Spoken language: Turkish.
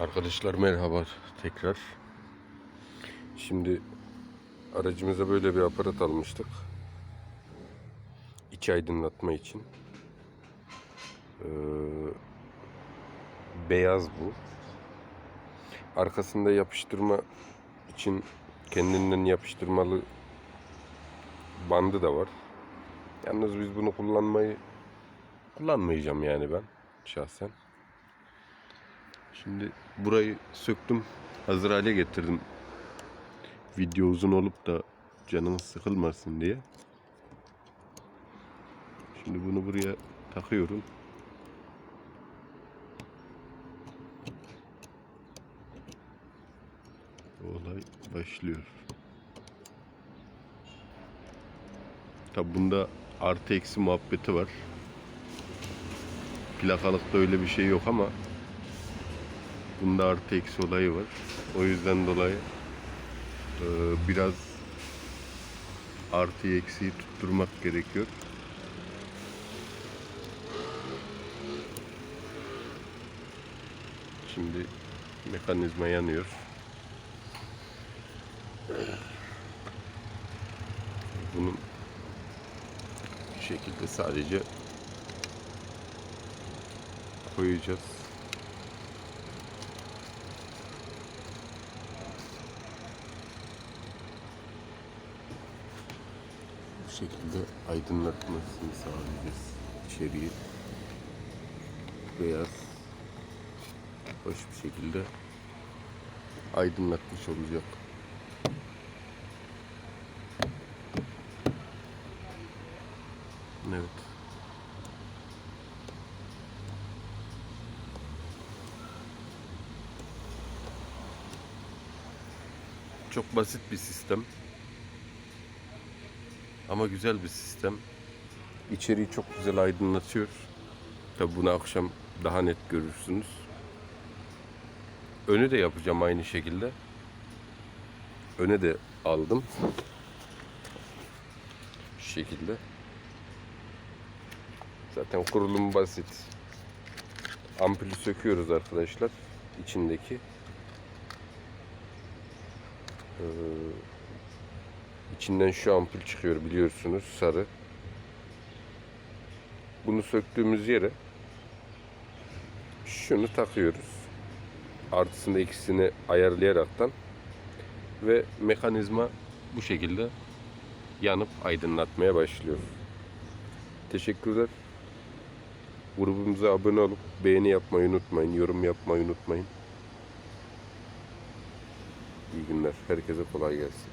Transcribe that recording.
Arkadaşlar merhaba tekrar. Şimdi aracımıza böyle bir aparat almıştık. İç aydınlatma için. Ee, beyaz bu. Arkasında yapıştırma için kendinden yapıştırmalı bandı da var. Yalnız biz bunu kullanmayı kullanmayacağım yani ben şahsen. Şimdi burayı söktüm. Hazır hale getirdim. Video uzun olup da canınız sıkılmasın diye. Şimdi bunu buraya takıyorum. Olay başlıyor. Tabi bunda artı eksi muhabbeti var. Plakalıkta öyle bir şey yok ama Bunda artı eksi olayı var. O yüzden dolayı e, biraz artı eksiği tutturmak gerekiyor. Şimdi mekanizma yanıyor. Bunun bu şekilde sadece koyacağız. bu şekilde aydınlatmasını sağlayacağız içeriği beyaz hoş bir şekilde aydınlatmış olacak. Evet. Çok basit bir sistem. Ama güzel bir sistem. İçeriği çok güzel aydınlatıyor. Tabi bunu akşam daha net görürsünüz. Önü de yapacağım aynı şekilde. Öne de aldım. Şu şekilde. Zaten kurulum basit. Ampulü söküyoruz arkadaşlar. içindeki. Ee, İçinden şu ampul çıkıyor biliyorsunuz sarı. Bunu söktüğümüz yere şunu takıyoruz. Artısını ikisini ayarlayaraktan ve mekanizma bu şekilde yanıp aydınlatmaya başlıyor. Teşekkürler. Grubumuza abone olup beğeni yapmayı unutmayın, yorum yapmayı unutmayın. İyi günler. Herkese kolay gelsin.